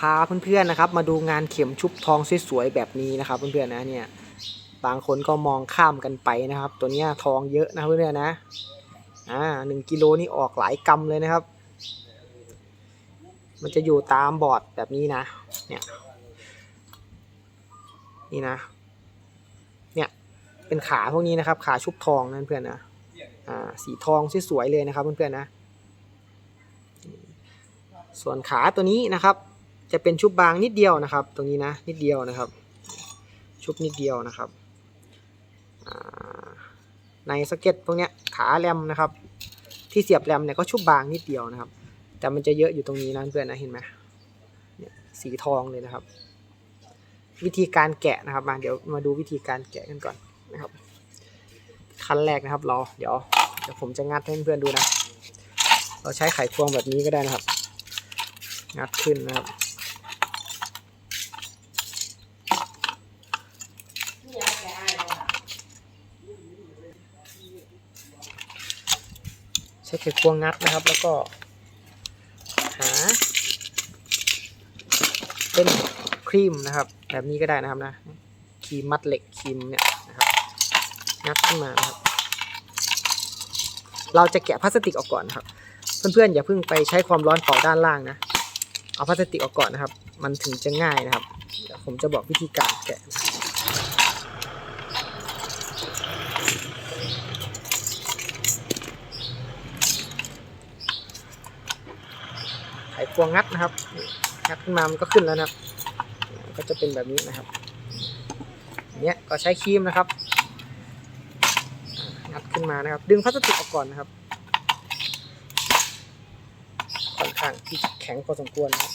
พาเพื่อนๆนะครับ มาดูงานเข็มชุบทองสวยๆแบบนี้นะครับ เพื่อนๆนะเนี่ยบางคนก็มองข้ามกันไปนะครับ ตัวเนี้ยทองเยอะนะเพื่อนๆนะอ่าหนึ่งกิโลนี่ออกหลายกำเลยนะครับ มันจะอยู่ตามบอร์ดแบบนี้นะเนี่ยนี่นะเนี่ยเป็นขาพวกนี้นะครับ ขาชุบทองนั่นเพื่อนนะอ่าสีทองสวยๆเลยนะครับเพื่อนๆนะ ส่วนขาตัวนี้นะครับ จะเป็นชุบบางนิดเดียวนะครับ ตรงนี้นะนิดเดียวนะครับ ชุบนิดเดียวนะครับในสเก็ตพวกเนี้ยขาแรมนะครับ ที่เสียบแรมเนี่ยก็ชุบบางนิดเดียวนะครับ แต่มันจะเยอะอยู่ตรงนี้นะเพื่อนนะเห็นไหมเนี่ยสีทองเลยนะครับ วิธีการแกะนะครับมาเดี๋ยวมาดูวิธีการแกะกันก่อนนะครับขั้นแรกนะครับเราเดี๋ยวเดี๋ยวผมจะงัดให้เพื่อนดูนะ เราใช้ไขควงแบบนี้ก็ได้นะครับ งัดขึ้นนะครับ ใช้ควงงัดนะครับ แล้วก็หา เป็นครีมนะครับ แบบนี้ก็ได้นะครับนะครีมมัดเหล็กครีมเนี่ยนะครับงัดขึ้นมานะครับ เราจะแกะพลาสติกออกก่อนนะครับ เพื่อนๆอย่าเพิ่งไปใช้ความร้อนเป่าด้านล่างนะเอาพลาสติกออกก่อนนะครับ มันถึงจะง่ายนะครับผมจะบอกวิธีการแกะ นะไขควงงัดนะครับนี่งัดขึ้นมามันก็ขึ้นแล้วนะครับ ก็จะเป็นแบบนี้นะครับเนี้ยก็ใช้ครีมนะครับงัดขึ้นมานะครับ ดึงพลาสติกออกก่อนนะครับค่อนข้างที่จะแข็งพอสมควรนะครับ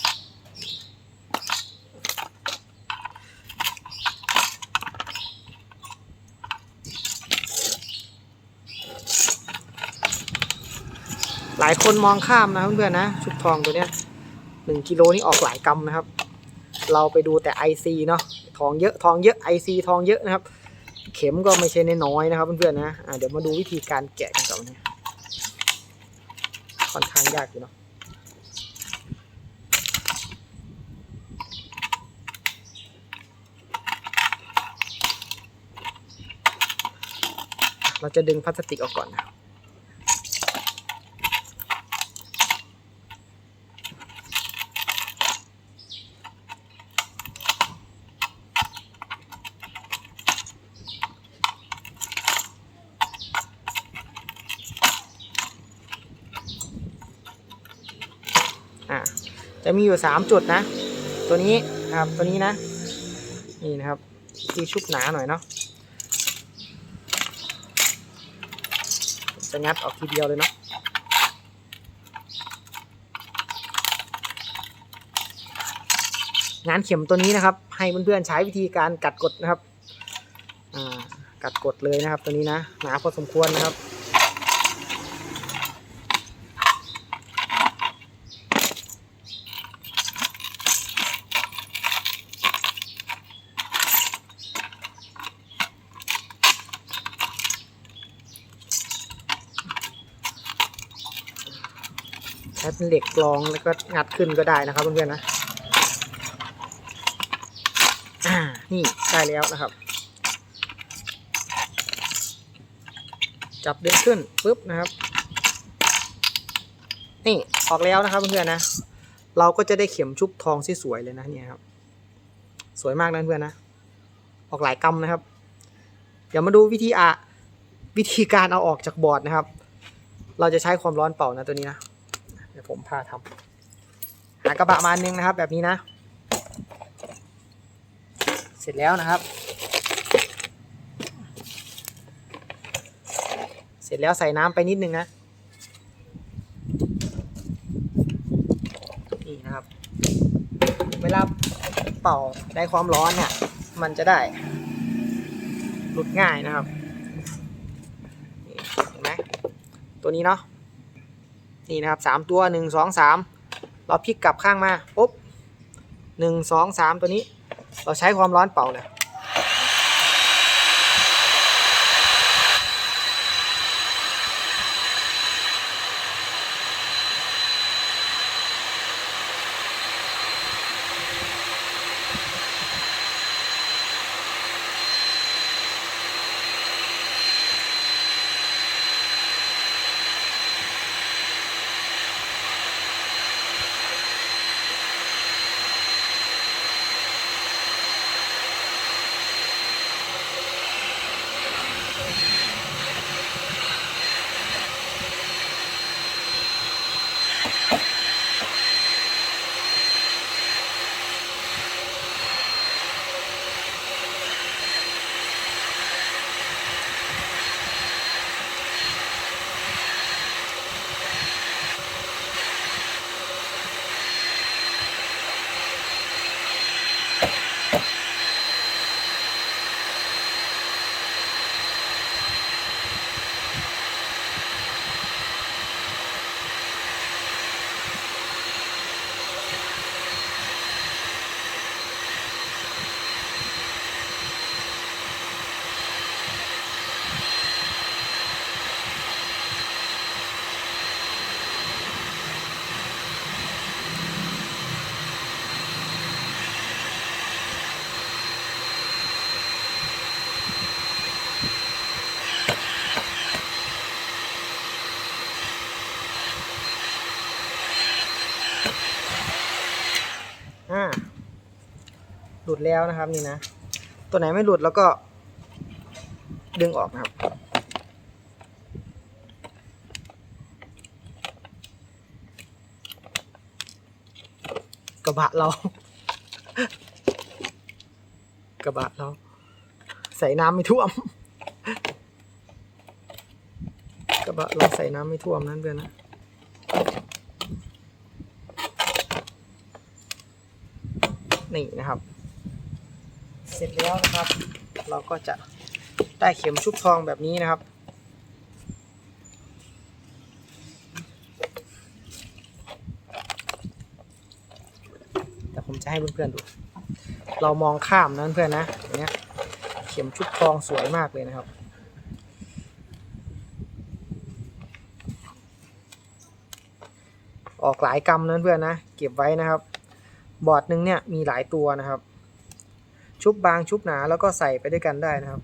หลายคนมองข้ามนะเพื่อนๆนะชุบทองตัวเนี้ย หนึ่งกิโลนี่ออกหลายกรัมนะครับ เราไปดูแต่ IC เนาะทองเยอะทองเยอะ IC ทองเยอะนะครับ เข็มก็ไม่ใช่น้อยนะครับเพื่อนๆนะะเดี๋ยวมาดูวิธีการแกะกันก่อนนะค่อนข้างยากอยู่เนาะเราจะดึงพลาสติกออกก่อนนะครับอะจะ มีอยู่สามจุดนะ ตัวนี้นะครับตัวนี้นะ นี่นะครับที่ชุบหนาหน่อยเนาะจะงัดออกทีเดียวเลยเนาะงานเข็มตัวนี้นะครับ ให้เพื่อนๆใช้วิธีการกัดกดนะครับกัดกดเลยนะครับตัวนี้นะหนาพอสมควรนะครับ เหล็กกรองแล้วก็งัดขึ้นก็ได้นะครับเพื่อนๆนะอ่านี่ได้แล้วนะครับ จับดึงขึ้นปุ๊บนะครับ นี่ออกแล้วนะครับเพื่อนๆนะ เราก็จะได้เข็มชุบทองที่สวยเลยนะเนี่ยครับ สวยมากนะเพื่อนนะ ออกหลายกำนะครับ เดี๋ยวมาดูวิธีอะวิธีการเอาออกจากบอร์ดนะครับ เราจะใช้ความร้อนเป่านะตัวนี้นะ ดี๋ยวผมพาทำหากระบะมาอันนึงนะครับ แบบนี้นะ เสร็จแล้วนะครับ เสร็จแล้วใส่น้ำไปนิดนึงนะนี่นะครับ เวลาเป่าได้ความร้อนเนี่ย มันจะได้หลุดง่ายนะครับนี่เห็นไหมตัวนี้เนาะ นี่นะครับสามตัวหนึ่งสองสามเราพลิกกลับข้างมาปุ๊บหนึ่งสองสามตัวนี้ เราใช้ความร้อนเป่าเลย หลุ ดแล้วนะครับนี่นะ ตัวไหนไม่หลุดแล้วก็ ดึงออกนะครับ กระบะเรา กระบะเรา ใส่น้ำไม่ท่วม กระบะเราใส่น้ำไม่ท่วมนั่นเพื่อนนะนี่นะครับ เสร็จแล้วนะครับ เราก็จะได้เข็มชุบทองแบบนี้นะครับ แต่ผมจะให้เพื่อนๆดู เรามองข้ามนะเพื่อนๆนะอย่างเงี้ยเข็มชุบทองสวยมากเลยนะครับออกหลายกรรมนะเพื่อนนะ เก็บไว้นะครับ บอร์ดหนึ่งเนี่ยมีหลายตัวนะครับ ชุบบางชุบหนาแล้วก็ใส่ไปด้วยกันได้นะครับ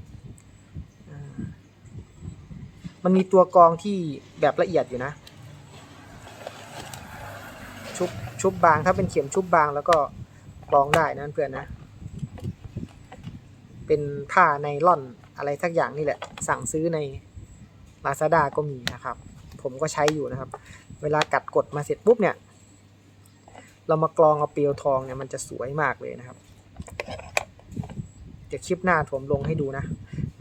มันมีตัวกรองที่แบบละเอียดอยู่นะ ชุบชุบบางถ้าเป็นเข็มชุบบางแล้วก็กรองได้นะเพื่อนนะ เป็นผ้าไนล่อนอะไรทักอย่างนี่แหละ สั่งซื้อใน Lazada ก็มีนะครับ ผมก็ใช้อยู่นะครับ เวลากัดกดมาเสร็จปุ๊บเนี่ย เรามากรองเอาเปลวทองเนี่ยมันจะสวยมากเลยนะครับ ดี๋ยวคลิปหน้าผมลงให้ดูนะ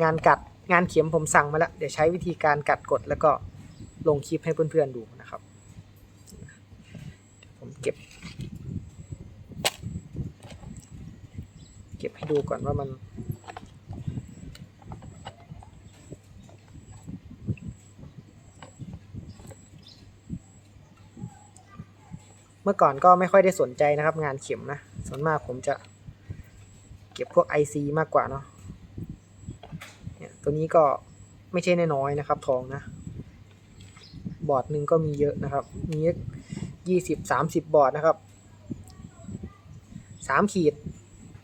งานกัดงานเข็มผมสั่งมาแล้ว เดี๋ยวใช้วิธีการกัดกดแล้วก็ลงคลิปให้เพื่อนๆดูนะครับเดี๋ยวผมเก็บ เก็บให้ดูก่อนว่ามันเมื่อก่อนก็ไม่ค่อยได้สนใจนะครับ งานเข็มนะ ส่วนมากผมจะ เก็บพวก IC มากกว่าเนาะเนี่ยตัวนี้ก็ไม่ใช่นน้อยนะครับทองนะ บอร์ดหนึ่งก็มีเยอะนะครับ มียี่สิบสามสิบบอร์ดนะครับสามขีด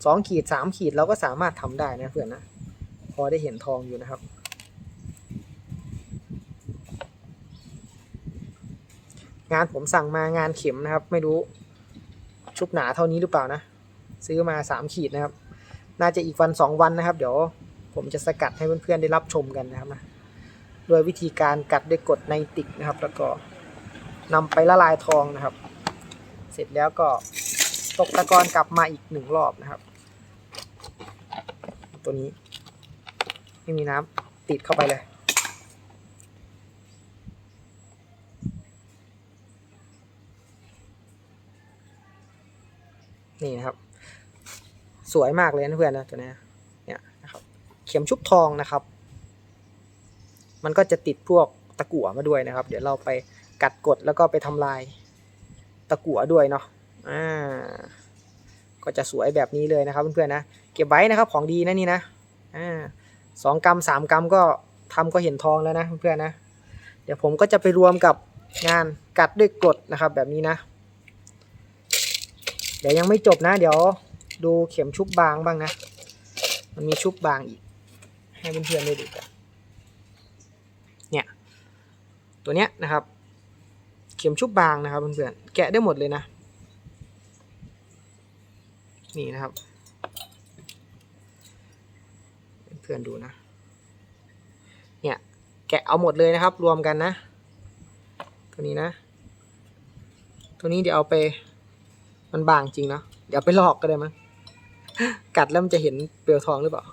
สองขีดสามขีดเราก็สามารถทำได้นะเพื่อนนะ พอได้เห็นทองอยู่นะครับ งานผมสั่งมางานเข็มนะครับ ไม่รู้ชุบหนาเท่านี้หรือเปล่านะ ซื้อมาสามขีดนะครับ น่าจะอีกวันสองวันนะครับ เดี๋ยวผมจะสกัดให้เพื่อนๆได้รับชมกันนะครับนะโดยวิธีการกัดด้วยกดไนติกนะครับ แล้วก็นำไปละลายทองนะครับ เสร็จแล้วก็ตกตะกอนกลับมาอีกหนึ่งรอบนะครับ ตัวนี้ไม่มีน้ำติดเข้าไปเลยนี่นะครับ สวยมากเลยนะเพื่อนนะตัวเนี้ยเนี่ยนะครับเข็มชุบทองนะครับ มันก็จะติดพวกตะกั่วมาด้วยนะครับ เดี๋ยวเราไปกัดกดแล้วก็ไปทำลายตะกั่วด้วยเนาะอ่าก็จะสวยแบบนี้เลยนะครับเพื่อนๆนะเก็บไว้นะครับของดีนะนี่นะอ่าสองกรัมสามกรัมก็ทำก็เห็นทองแล้วนะเพื่อนๆนะเดี๋ยวผมก็จะไปรวมกับงานกัดด้วยกดนะครับแบบนี้นะ เดี๋ยวยังไม่จบนะ เดี๋ยว ดูเข็มชุบบางบ้างนะ มันมีชุบบางอีก ให้เพื่อนๆได้ดูกัน เนี่ย ตัวเนี้ยนะครับ เข็มชุบบางนะครับเพื่อนๆ แกะได้หมดเลยนะ นี่นะครับ เพื่อนๆดูนะ เนี่ย แกะเอาหมดเลยนะครับ รวมกันนะ ตัวนี้นะ ตัวนี้เดี๋ยวเอาไปมันบางจริงเนาะเดี๋ยวไปลอกก็ได้มั้ง กัดแล้วมันจะเห็นเปลวทองหรือเปล่า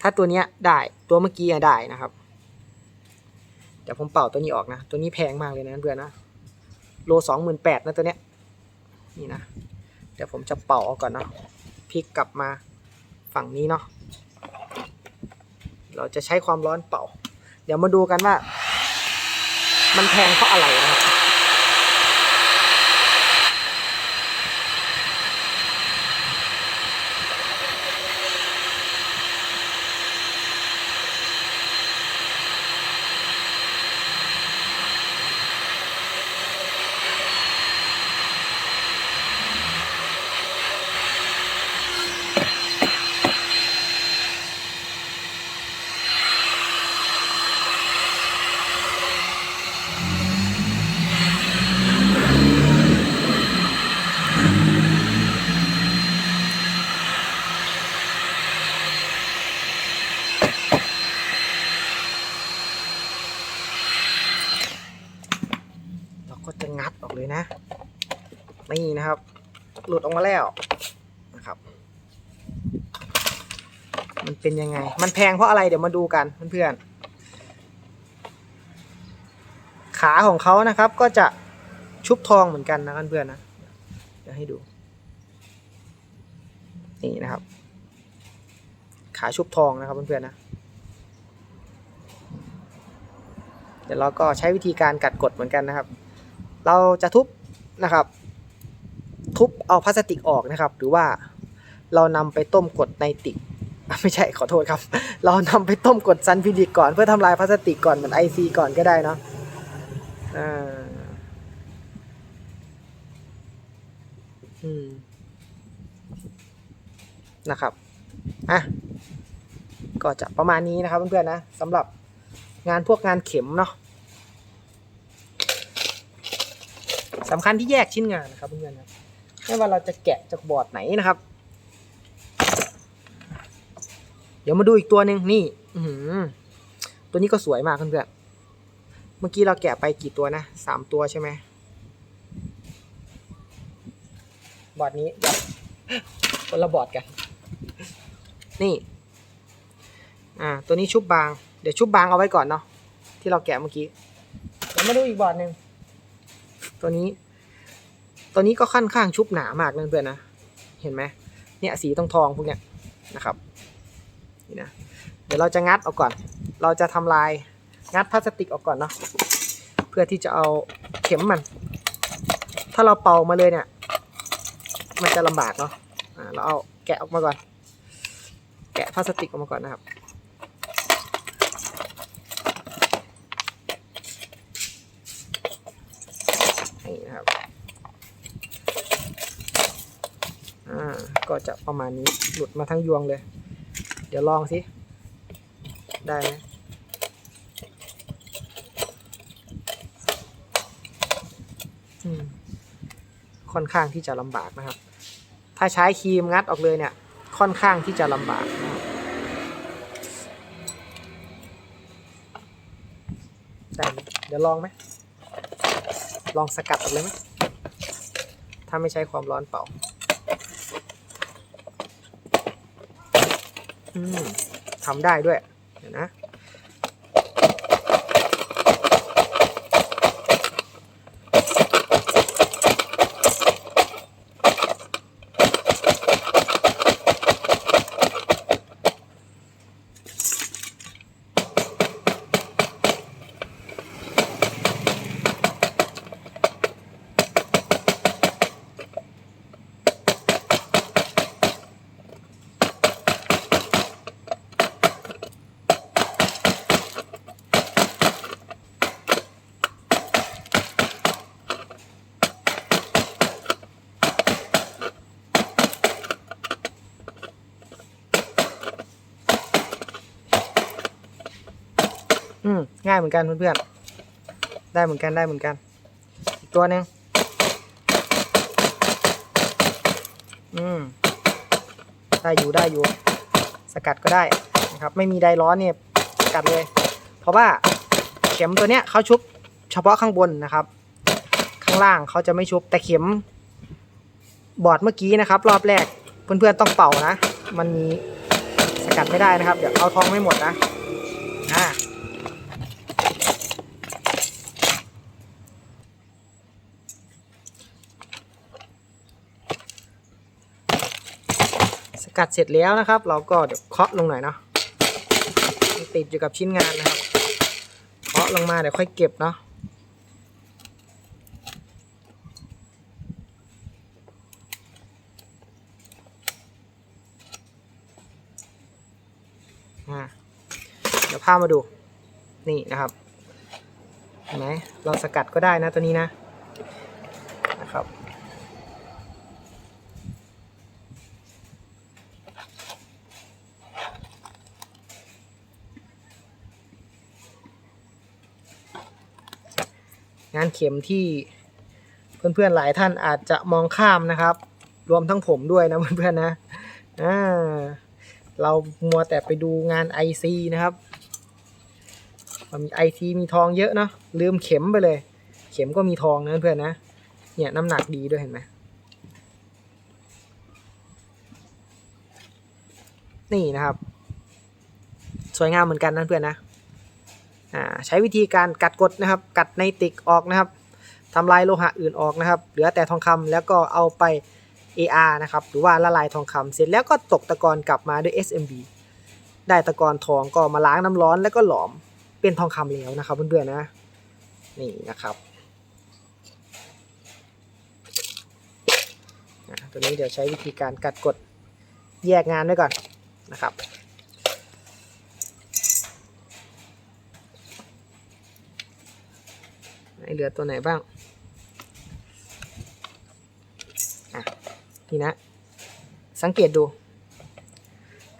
ถ้าตัวเนี้ยได้ตัวเมื่อกี้อะได้นะครับเดี๋ยวผมเป่าตัวนี้ออกนะ ตัวนี้แพงมากเลยนะเพื่อนนะโลสองหมื่นแปดนะตัวเนี้ยนี่นะเดี๋ยวผมจะเป่าออกก่อนเนาะพลิกกลับมาฝั่งนี้เนาะเราจะใช้ความร้อนเป่า เดี๋ยวมาดูกันว่า มันแพงเพราะอะไรนะครับ ก็จะงัดออกเลยนะครับ หลุดออกมาแล้วนะครับ มันเป็นยังไง มันแพงเพราะอะไรเดี๋ยวมาดูกันเพื่อนๆขาของเขานะครับก็จะชุบทองเหมือนกันนะเพื่อนๆนะเดี๋ยวให้ดู นี่นะครับ ขาชุบทองนะครับเพื่อนๆนะเดี๋ยวเราก็ใช้วิธีการกัดกดเหมือนกันนะครับ เราจะทุบนะครับ ทุบเอาพลาสติกออกนะครับ หรือว่าเรานำไปต้มกดในติกไม่ใช่ขอโทษครับ เรานำไปต้มกดซันฟิลิกก่อนเพื่อทำลายพลาสติกก่อนเหมือนไอซีก่อนก็ได้เนาะอ่าอืมนะครับอะก็จะประมาณนี้นะครับเพื่อนๆนะสำหรับงานพวกงานเข็มเนาะ สำคัญที่แยกชิ้นงานนะครับเพื่อนๆนะไม่ว่าเราจะแกะจากบอร์ดไหนนะครับ เดี๋ยวมาดูอีกตัวหนึ่งนี่อืตัวนี้ก็สวยมากเพื่อนๆเมื่อกี้เราแกะไปกี่ตัวนะสามตัวใช่ไหมบอร์ดนี้คนละบอร์ดกัน นี่ อ่า ตัวนี้ชุบบาง เดี๋ยวชุบบางเอาไว้ก่อนเนาะ ที่เราแกะเมื่อกี้ เดี๋ยวมาดูอีกบอร์ดหนึ่ง ตัวนี้ ตัวนี้ก็ค่อนข้างชุบหนามากเลยเพื่อนๆนะ เห็นไหมเนี่ยสีทองทองพวกเนี้ยนะครับนี่นะเดี๋ยวเราจะงัดออกก่อน เราจะทำลายงัดพลาสติกออกก่อนเนาะเพื่อที่จะเอาเข็มมัน ถ้าเราเป่ามาเลยเนี่ย มันจะลำบากเนาะอ่าเราเอาแกะออกมาก่อน แกะพลาสติกออกมาก่อนนะครับ นี่นะครับ อ่า ก็ จะประมาณนี้หลุดมาทั้งยวงเลย เดี๋ยวลองสิได้ไหมค่อนข้างที่จะลำบากนะครับ ถ้าใช้ครีมงัดออกเลยเนี่ย ค่อนข้างที่จะลำบากนะครับได้เดี๋ยวลองไหมลองสกัดออกเลยไหมถ้าไม่ใช้ความร้อนเป่า อืม ทำได้ด้วยเดี๋ยวนะ อื หมือนกันเพื่อนๆ ได้เหมือนกันได้เหมือนกัน อีกตัวหนึ่งอืม ได้อยู่ได้อยู่ สกัดก็ได้นะครับ ไม่มีไดร้อนเนี่ยสกัดเลย เพราะว่าเข็มตัวเนี้ยเขาชุบเฉพาะข้างบนนะครับ ข้างล่างเขาจะไม่ชุบแต่เข็มบอร์ดเมื่อกี้นะครับ รอบแรกเพื่อนๆต้องเป่านะ มันมีสกัดไม่ได้นะครับ เดี๋ยวเอาทองไม่หมดนะอ่า ส กัดเสร็จแล้วนะครับ เราก็เดี๋ยวเคาะลงหน่อยเนาะมันติดอยู่กับชิ้นงานนะครับ เคาะลงมาเดี๋ยวค่อยเก็บเนาะเดี๋ยวพามาดูนี่นะครับเห็นไหมเราสกัดก็ได้นะตัวนี้นะ งานเข็มที่เพื่อนๆหลายท่านอาจจะมองข้ามนะครับ รวมทั้งผมด้วยนะเพื่อนๆนะเรามัวแต่ไปดูงาน IC นะครับมันมีไอซีมีทองเยอะเนาะลืมเข็มไปเลย เข็มก็มีทองนะเพื่อนๆนะ เนี่ยน้ำหนักดีด้วยเห็นไหมนี่นะครับ สวยงามเหมือนกันนะเพื่อนนะ ใช้วิธีการกัดกดนะครับ กัดในติกออกนะครับทำลายโลหะอื่นออกนะครับ เหลือแต่ทองคำแล้วก็เอาไป AR นะครับ หรือว่าละลายทองคำเสร็จแล้วก็ตกตะกอนกลับมาด้วย SMB ได้ตะกอนทองก็มาล้างน้ำร้อนแล้วก็หลอมเป็นทองคำแล้วนะครับเพื่อนๆนะนี่นะครับตัวนี้เดี๋ยวใช้วิธีการกัดกดแยกงานไว้ก่อนนะครับ ไหน เหลือตัวไหนบ้างอะนี่นะ สังเกตดู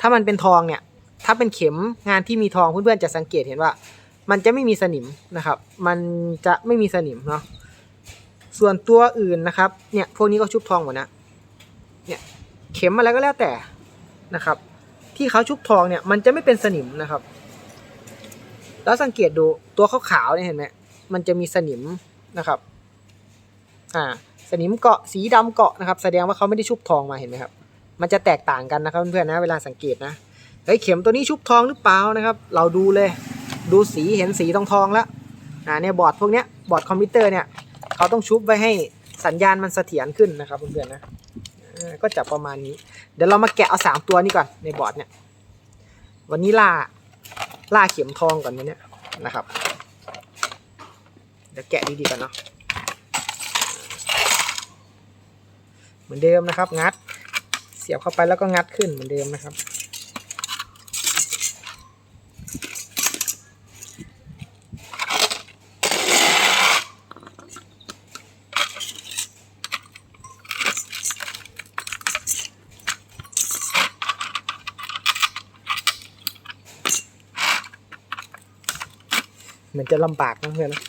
ถ้ามันเป็นทองเนี่ย ถ้าเป็นเข็มงานที่มีทองเพื่อนๆจะสังเกตเห็นว่า มันจะไม่มีสนิมนะครับ มันจะไม่มีสนิมเนาะส่วนตัวอื่นนะครับ เนี่ยพวกนี้ก็ชุบทองหมดนะ เนี่ยเข็มอะไรก็แล้วแต่นะครับ ที่เขาชุบทองเนี่ยมันจะไม่เป็นสนิมนะครับ แล้วสังเกตดูตัวขาวๆเนี่ยเห็นไหม มันจะมีสนิมนะครับอ่าสนิมเกาะสีดำเกาะนะครับ แสดงว่าเขาไม่ได้ชุบทองมาเห็นไหมครับ มันจะแตกต่างกันนะครับเพื่อนๆนะเวลาสังเกตนะเฮ้ยเข็มตัวนี้ชุบทองหรือเปล่านะครับ เราดูเลยดูสีเห็นสีทองทองแล้วอ่าเนี่ยบอร์ดพวกเนี้ยบอร์ดคอมพิวเตอร์เนี่ยเขาต้องชุบไว้ให้สัญญาณมันเสถียรขึ้นนะครับเพื่อนๆนะก็จะประมาณนี้ เดี๋ยวเรามาแกะเอาสามตัวนี้ก่อนในบอร์ดเนี่ย วันนี้ล่าล่าเข็มทองก่อนวันเนี้ยนะครับ ดี๋ยวแกะดีๆกันเนาะเหมือนเดิมนะครับ งัด เสียบเข้าไปแล้วก็งัดขึ้นเหมือนเดิมนะครับเหมือนจะลำบากนะเพื่อนนะ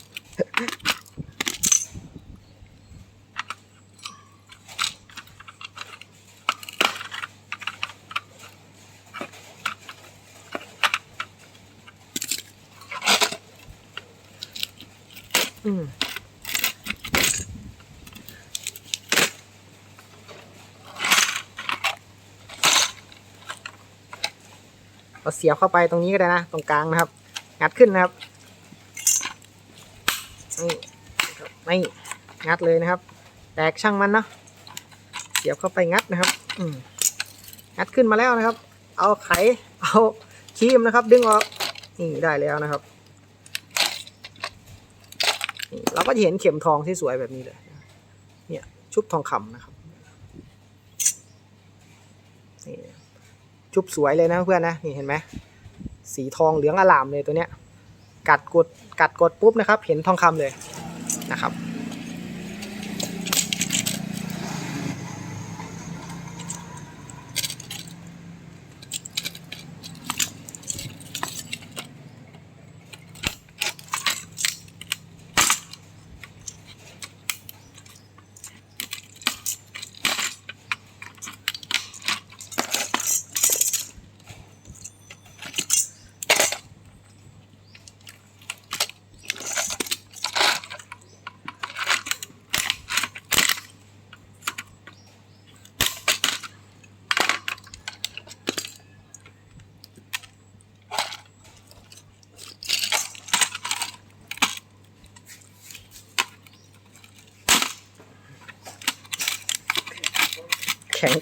อืม เสียบเข้าไปตรงนี้ก็ได้นะ ตรงกลางนะครับ งัดขึ้นนะครับนี่งัดเลยนะครับ แตกช่างมันเนาะเสียบเข้าไปงัดนะครับอืงัดขึ้นมาแล้วนะครับ เอาไขเอาครีมนะครับ ดึงออกนี่ได้แล้วนะครับเราก็จะเห็นเข็มทองที่สวยแบบนี้เลย เนี่ยชุบทองคำนะครับ นี่ ชุบสวยเลยนะเพื่อนนะนี่เห็นไหมสีทองเหลืองอลามเลยตัวเนี้ยกัดกดกัดกดปุ๊บนะครับ เห็นทองคำเลยนะครับ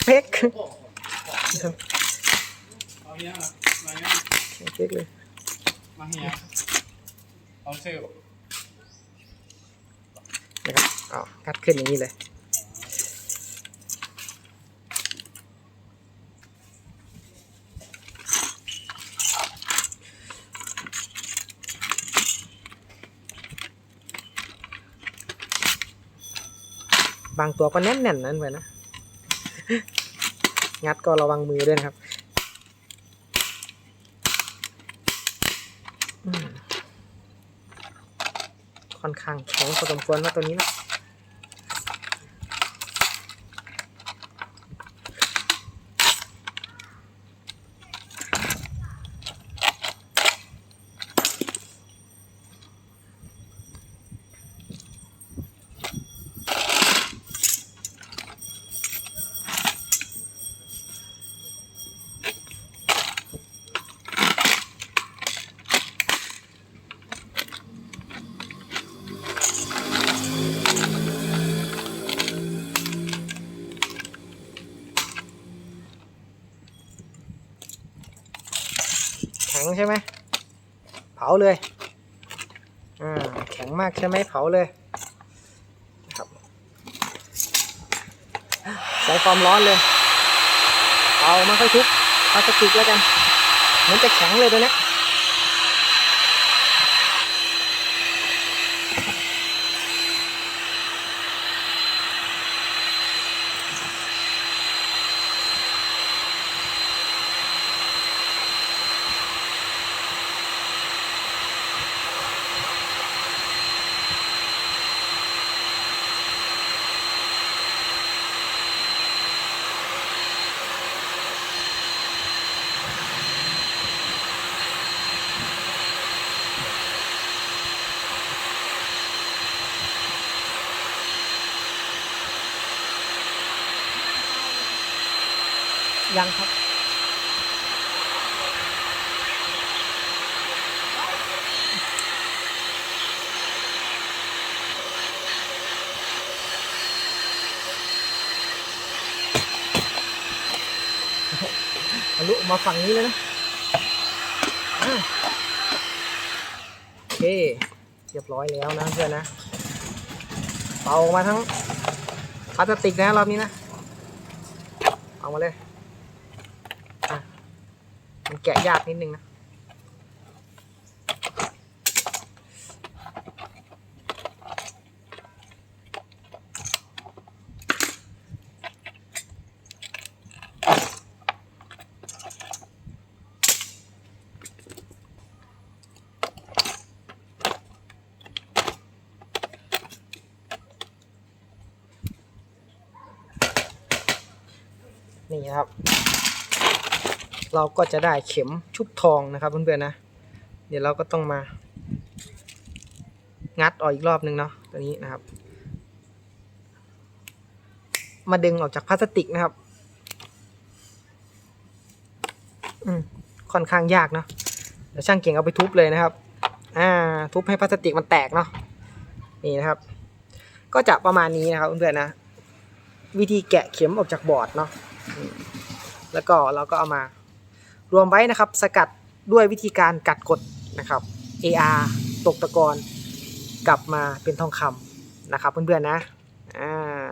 เป๊กนะครับเอาเลยมาเนี้ยแข็งเป๊กเลยมาเฮียเอาเซลนะครับอ๋อกัดขึ้นอย่างนี้เลยบางตัวก็แน่นๆนั่นไปนะ งัดก็ระวังมือด้วยนะครับค่อนข้างแข็งพอสมควรว่าตัวนี้นะ ใช่ไหมเผาเลยอ่าแข็งมากใช่ไหมเผาเลยครับใช้ความร้อนเลยเผามาค่อยทุบพลาสติกแล้วกันเหมันจะแข็งเลยตัวเนี้ ยังครับ ทะลุมาฝั่งนี้เลยนะะโอเค เรียบร้อยแล้วนะเพื่อนนะเป่าออกมาทั้งพลาสติกนะรอบนี้นะ เอามาเลย แกะยากนิดนึงนะนี่ครับ เราก็จะได้เข็มชุบทองนะครับเพื่อนๆนะ เดี๋ยวเราก็ต้องมา งัดออกอีกรอบนึงเนาะตัวนี้นะครับ มาดึงออกจากพลาสติกนะครับ อืมค่อนข้างยากเนาะเดี๋ยวช่างเก่งเอาไปทุบเลยนะครับ อ่า ทุบให้พลาสติกมันแตกเนาะนี่นะครับ ก็จะประมาณนี้นะครับเพื่อนๆนะวิธีแกะเข็มออกจากบอร์ดเนาะแล้วก็เราก็เอามา รวมไว้นะครับสกัดด้วยวิธีการกัดกดนะครับ AR ตกตะกอนกลับมาเป็นทองคำนะครับเพื่อนๆนะอ่า